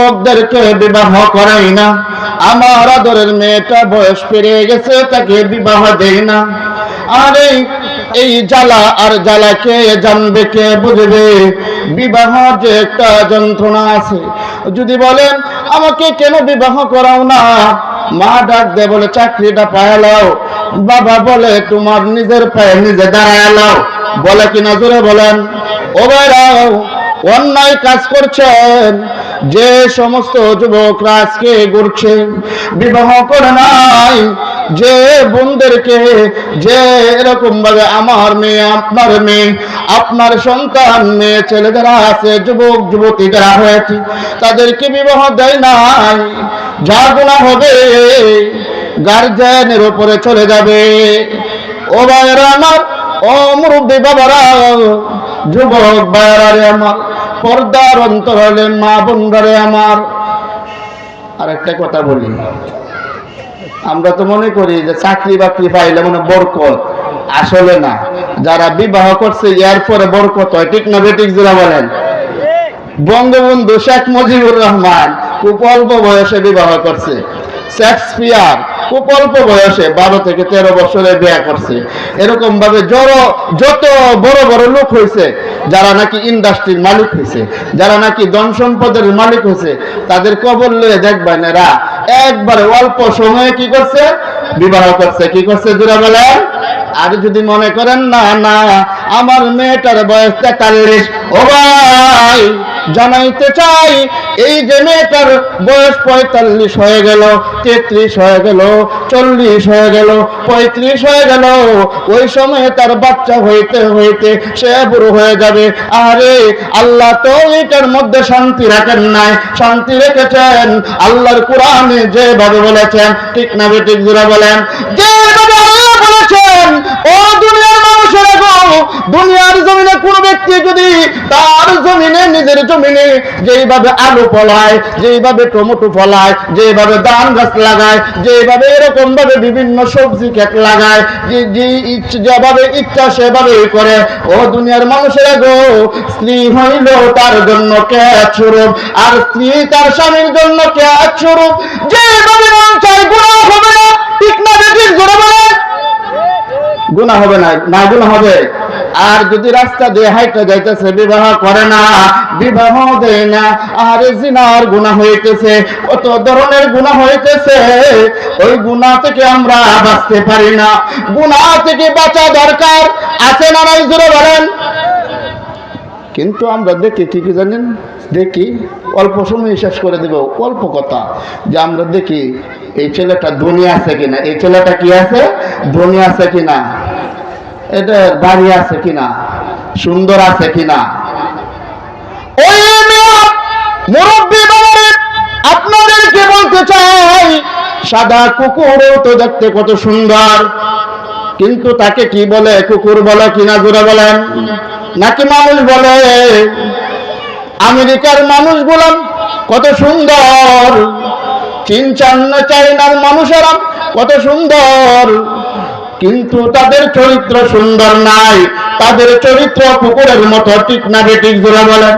যুবকদেরকে বিবাহ করাই না। আমার আদরের মেয়েটা বয়স পেরিয়ে গেছে, তাকে বিবাহ দেই না। আর, এই জ্বালা আর জ্বালা কে জানবে, কে বুঝবে? বিবাহ যে একটা যন্ত্রণা আছে। যদি বলেন, আমাকে কেন বিবাহ করাও না? মা ডাক দে, বলে, চাকরিটা পায়ালাও বাবা বলে, তোমার নিজের পায়ে নিজে দাঁড়ায়ালাও বলে কিনা জোরে বলেন। ও ভাইরাও, অন্যায় কাজ করছেন। যে সমস্ত যুবকরা আজকে ঘুরছেন বিবাহ করে নাই, যে বোনদেরকে, যে এরকম ভাবে আমার মেয়ে, আপনার মেয়ে, আপনার সন্তান মেয়ে ছেলে যারা আছে, যুবক যুবতী যারা হয়েছে, তাদেরকে বিবাহ দেয় নাই, যা গুণা হবে গার্জেনের উপরে চলে যাবে। ও ভাইয়েরা আমার, ও মুরব্বী বাবারা, যুবক ভাইয়েরা আমার পর্দার অন্তরালে মা বোনরারে আমার। আরেকটা কথা বলি। আমরা তো মনে করি যে চাকরি বাকরি পাইলে মানে বরকত। আসলে না। যারা বিবাহ করছে, এর পরে বরকত হয়। ঠিক না বেটিক যারা বলেন? বঙ্গবন্ধু শেখ মুজিবুর রহমান খুব অল্প বয়সে বিবাহ করছে। শেক্সপিয়ার খুব অল্প বয়সে বারো থেকে তেরো বছরে বিয়ে করছে। এরকম ভাবে জড়, যত বড় বড় লোক হয়েছে, যারা নাকি ইন্ডাস্ট্রির মালিক হয়েছে, যারা নাকি ধন সম্পদের মালিক হয়েছে, তাদের কবর লয়ে দেখবেন এরা একবারে অল্প সময়ে কি করছে? বিবাহ করছে। কি করছে জোড়া বেলা আর যদি মনে করেন, না না আমার মেয়েটার বয়স তেতাল্লিশ। ও ভাই, জানাইতে চাই, এই যে মেয়েটার বয়স পঁয়তাল্লিশ হয়ে গেল, তেত্রিশ হয়ে গেল, চল্লিশ হয়ে গেল, পঁয়ত্রিশ হয়ে গেল। ওই সময়ে তার বাচ্চা হইতে হইতে সে বুড়ো হয়ে যাবে। আরে আল্লাহ তো এটার মধ্যে শান্তি রাখেন নাই, শান্তি রেখেছেন। আল্লাহর কোরআনে যেভাবে বলেছেন, ঠিক না জোরা বলেন। যেভাবে আল্লাহ বলেছেন, ও দুনিয়ার জমিনে কোন ব্যক্তি যদি তার জমিনে, নিজের জমিনে যেইভাবে আলু ফলায়, যেইভাবে টমেটো ফলায় যেভাবে ধান গাছ লাগায় যেভাবে এরকম ভাবে বিভিন্ন সবজি ক্ষেত লাগায় যেভাবে ইচ্ছা সেভাবে করে, ও দুনিয়ার মানুষেরা গো স্ত্রী হইল তার জন্য কে স্বরূপ, আর স্ত্রী তার স্বামীর জন্য কে স্বরূপ। যেভাবে মন চাই গুণা হবে না, ঠিক না, বেঠিক গুণা হবে না না গুণা হবে। আর যদি রাস্তা দিয়ে হাইটা যাইতেছে, বিবাহ করে না, বিবাহ দেয় না, আর জিনার গুণা হইতেছে, কত ধরনের গুণা হইতেছে? ওই গুণা থেকে আমরা বাঁচতে পারি না। গুণা থেকে বাঁচা দরকার, আছে না নাই, জোরে বলেন? কিন্তু আমরা দেখি কি জানেন? দেখি, অল্প সময় শেষ করে দেব, অল্প কথা। যে আমরা দেখি, এই ছেলেটা ধনী আছে কিনা? এই ছেলেটা কি আছে? ধনী আছে কিনা? এটা বাড়ি আছে কিনা? সুন্দর আছে কিনা? আপনাদেরকে বলতে চাই, সাদা কুকুরও তো দেখতে কত সুন্দর। কিন্তু তাকে কি বলে? কুকুর বলে কিনা জোরে বলেন। নাকি মানুষ বলে? আমেরিকার মানুষ বললাম কত সুন্দর। চীন চান্ন চাইনার মানুষেরা কত সুন্দর। কিন্তু তাদের চরিত্র সুন্দর নাই। তাদের চরিত্র কুকুরের মতো, ঠিক না বেটিক জোড়া বলেন?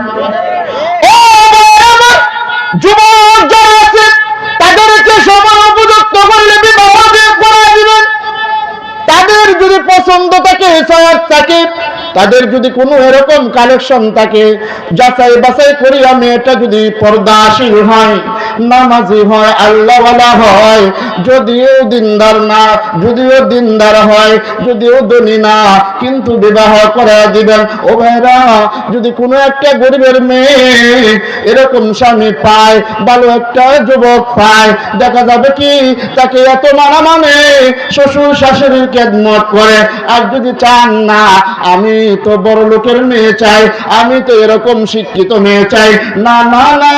যারা আছে, তাদেরকে সমান তাদের যদি পছন্দ থাকে তাদের যদি কোনো এরকম কালেকশন থাকে যাচাই বাছাই করিয়া মেয়েটা যদি পর্দাশীল হয় নামাজি হয় আল্লাহওয়ালা হয়। যদিও দিনদার না, যদিও দিনদার হয়, যদিও ধনী না, কিন্তু বিবাহ করা দিবেন। ও ভাইরা, যদি কোনো একটা গরিবের মেয়ে এরকম স্বামী পায়, ভালো একটা যুবক পায়, দেখা যাবে কি তাকে এত মানা মানে শ্বশুর শাশুড়ির খেদমত করে। আর যদি চান না, আমি তো বড় লোকের মেয়ে চাই, আমি তো এরকম শিক্ষিত মেয়ে চাই। না না না,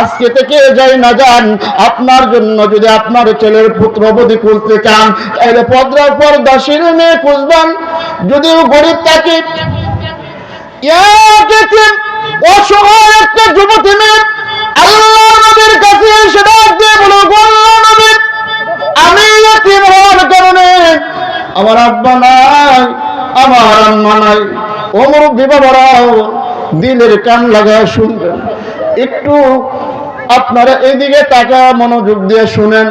আজকে থেকে যাই না যান? আপনার জন্য যদি আপনার ছেলের পুত্রবধি খুঁজতে চান তাহলে পদ্রা পর্দাশীল মেয়ে খুঁজবেন। যদিও গরিব থাকে অসহায় একটা যুবতী মেয়ে আল্লাহ নবীর কাছে এসে ডাক দিয়ে বলো "গো আল্লাহ নবী, আমি এতিম হওয়ার কারণে আমার আব্বা নাই আমার আম্মা নাই। ওমর বিবাহরাও দিলের কান লাগায় শুনবেন। একটু আপনারা এদিকে টাকা মনোযোগ দিয়ে শুনেন।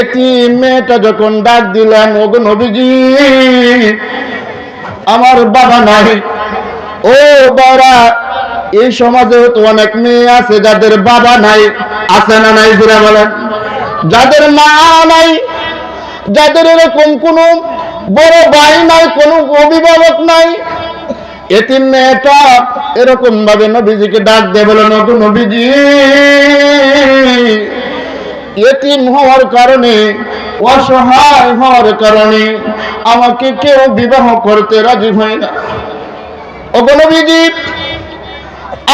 এটি মেয়েটা যখন ডাক দিলেন, ওগো নবীজি, আমার বাবা নাই। ও বাবা এই সমাজে তো অনেক মেয়ে আছে, যাদের বাবা নাই, আছে না নাই ঘুরে বলেন। যাদের মা নাই, যাদের এরকম কোনো বড় ভাই নাই, কোনো অভিভাবক নাই এতিম মেয়েটা এরকম ভাবে নবীজিকে ডাক দিয়ে বলে নতু নবীজি, এতিম হওয়ার কারণে, অসহায় হওয়ার কারণে আমাকে কেউ বিবাহ করতে রাজি হয় না। ওগো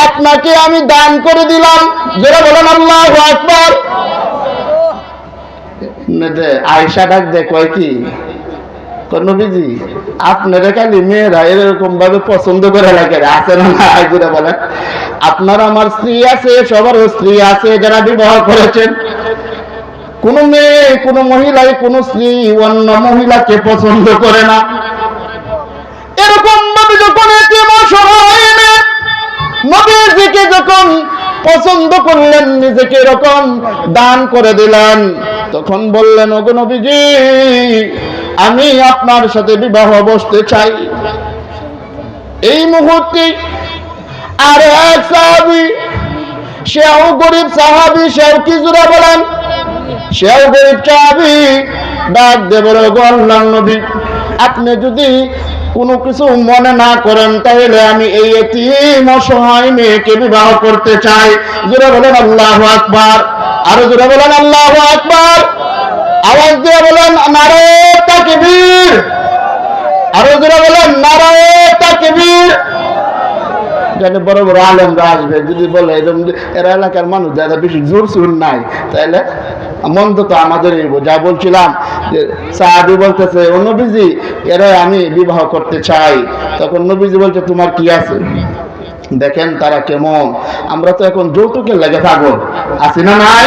আপনাকে আমি দান করে দিলাম। যেটা বলেন, আল্লাহ আকবার। আয়সা ডাক দে কয় কি? নবীজি আপনারা খালি মেয়েরা এরকম ভাবে পছন্দ করে লাগে আছে না না বলেন। আপনার আমার স্ত্রী আছে সবারও স্ত্রী আছে, যারা বিবাহ করেছেন। কোন মেয়ে, কোন মহিলাই, কোন স্ত্রী, অন্য মহিলাকে পছন্দ করে না। এরকম ভাবে যখন নবীজিকে যখন পছন্দ করলেন, নিজেকে এরকম দান করে দিলেন, তখন বললেন, ওগো নবীজি আমি আপনার সাথে বিবাহ বসতে চাই। এই মুহূর্তে আর এক সাহাবি, সেও গরিব সাহাবি, সেও কি জুড়ে বলেন? সেও গরিব সাহাবি, ডাক দেবের আল্লাহ নবী, আপনি যদি কোনো কিছু মনে না করেন, তাহলে আমি এই এতিম অসহায় মেয়েকে বিবাহ করতে চাই। জোরে বলেন আল্লাহ আকবার। আরও জোরে বলেন আল্লাহ আকবার। আওয়াজ দিয়ে বলেন নারে তাকবীর। আরও জোরে বলেন নারে তাকবীর। বড় বড় আলেমরা আসবে, যদি বলে এরকম এরা এলাকার মানুষ, যারা বেশি জোর সুর নাই তাহলে মন্দ তো আমাদের যা বলছিলাম যে, সাহাবি বলতেছে, ও নবীজি এরা আমি বিবাহ করতে চাই। তখন নবীজি বলছে, তোমার কি আছে? দেখেন তারা কেমন। আমরা তো এখন যৌতুকের লেগে থাকব আছি না নাই?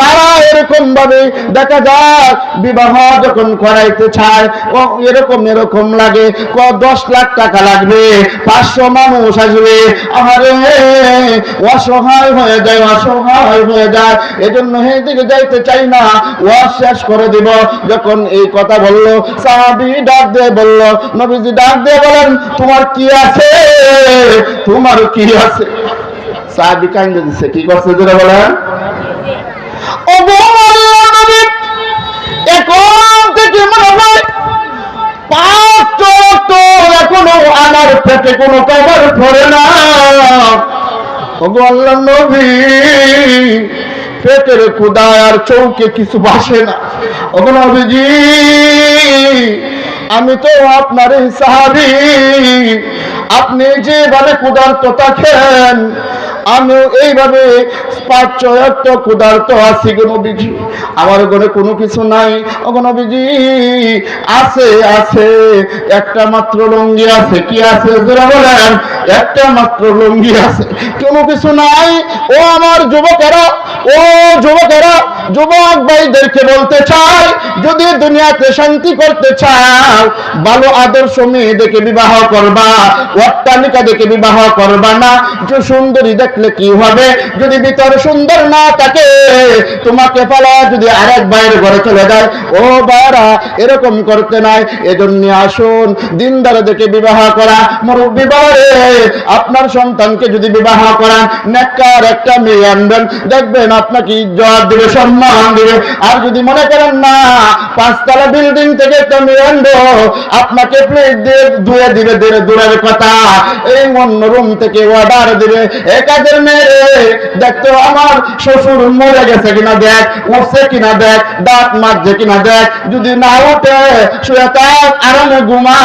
তারা এরকম ভাবে দেখা যায়, বিবাহ যখন করাইতে চায়, ও এরকম এরকম লাগে, ক দশ লাখ টাকা লাগবে, পাঁচশো মানুষ আসবে আরে অসহায় হয়ে যায়, অসহায় হয়ে যায়, এজন্য সেই দিকে যাইতে চাই না, ওয়াজ শেষ করে দিব। যখন এই কথা বলল, সাহাবি ডাক দিয়ে বলল, নবীজি ডাক দিয়ে বলেন, তোমার কি আছে? তোমার কি আছে? সাহাবি কান্দে দিচ্ছে কি করছে যেটা বলেন ও গো আল্লাহর নবী, তো আমার পেটে কবর না আল্লাহর নবী, পেটের কুদায় আর চৌকে কিছু বাসে না। ও আমি তো আপনার সাহাবি, আপনি যেভাবে ক্ষুধার্ত থাকেন আমিও এইভাবে পাঁচ ছয়ত্ব ক্ষুধার্ত আছি গো নবীজি। আমার ঘরে কোনো কিছু নাই। গণবিজি আছে আছে। একটা মাত্র লঙ্গি আছে। কি আছে? বলেন। একটা মাত্র লঙ্গি আছে। কোনো কিছু নাই। ও আমার যুবকেরা ও যুবকেরা, যুবক ভাইদেরকে বলতে চাই, যদি দুনিয়াতে শান্তি করতে চাও, ভালো আদর্শ মেয়ে দেখে বিবাহ করবা, অট্টালিকা দেখে বিবাহ করবা না যে সুন্দরী দেখলে কি হবে? যদি ভিতর সুন্দর না থাকে, তোমাকে পালা যদি আরেক বাইরে ঘরে চলে যায়, ও বারা এরকম করতে নাই, এজন্য আসুন, দিনদার দেখে বিবাহ করা মুরব্বী বারে আপনার সন্তানকে যদি বিবাহ করান নেককার একটা মেয়ে আনবেন, দেখবেন আপনাকে ইজ্জত দিবে, সম্মান দিবে। আর যদি মনে করেন না, পাঁচতলা বিল্ডিং থেকে মেয়ে আনব আপনাকে প্লেট দিয়ে ধুয়ে দিবে দূরে দূরের কথা। এই অন্য রুম থেকে অর্ডার দিবে। এ কাজের মেয়ে দেখতো আমার শ্বশুর মরে গেছে কিনা দেখ, উঠছে কিনা দেখ, দাঁত মারছে কিনা দেখ। যদি না উঠে, শুয়ে থাক, আরামে ঘুমা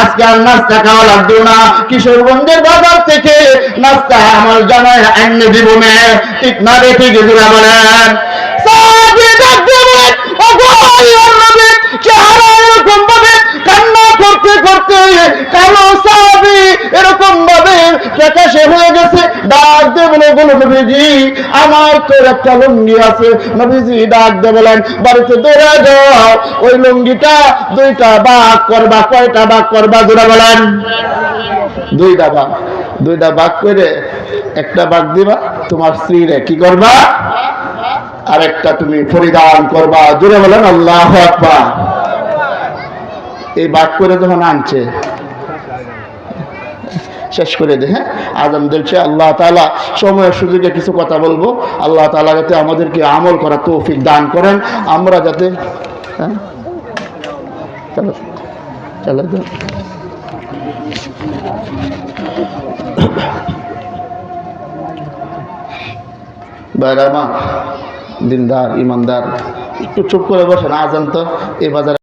আজকে আর নাস্তা খাওয়া লাগবে না। কিশোরগঞ্জের বাজার থেকে নাস্তা আমার জানায় এনে দিব না ঠিক না রে ঠিক বলেন সাহাবী ডাক দিয়ে বলেন, "ওগো আল্লাহর নবী, চেহারা এরকম ভাবে কান্না করতে করতে কালো সাহাবী এরকম ভাবে প্রকাশে হয়ে গেছে? ডাক নবীজি আমার তো একটা লুঙ্গি আছে। নবীজি ডাক দিয়ে বলেন বাড়িতে দৌড়ে যাও। ওই লুঙ্গিটা দুইটা বাঘ করবা কয়টা বাঘ করবা? জোড়া বলেন। দুইটা বাঘ দুইটা বাঘ করে একটা বাঘ দিবা, তোমার স্ত্রীরে কি করবা? আরেকটা তুমি পরিধান করবা। জোরে বলেন, আল্লাহ এই বাঘ করে যখন আনছে, শেষ করে দে হ্যাঁ? আজম দিলছে আল্লাহ তালা সময়ের সুযোগে কিছু কথা বলব। আল্লাহ তালা যাতে আমাদেরকে আমল করা তৌফিক দান করেন। আমরা যাতে হ্যাঁ? চলো চলো। বাইরা মা দিনদার ইমানদার একটু চুপ করে বসেন আজান তো এই বাজারে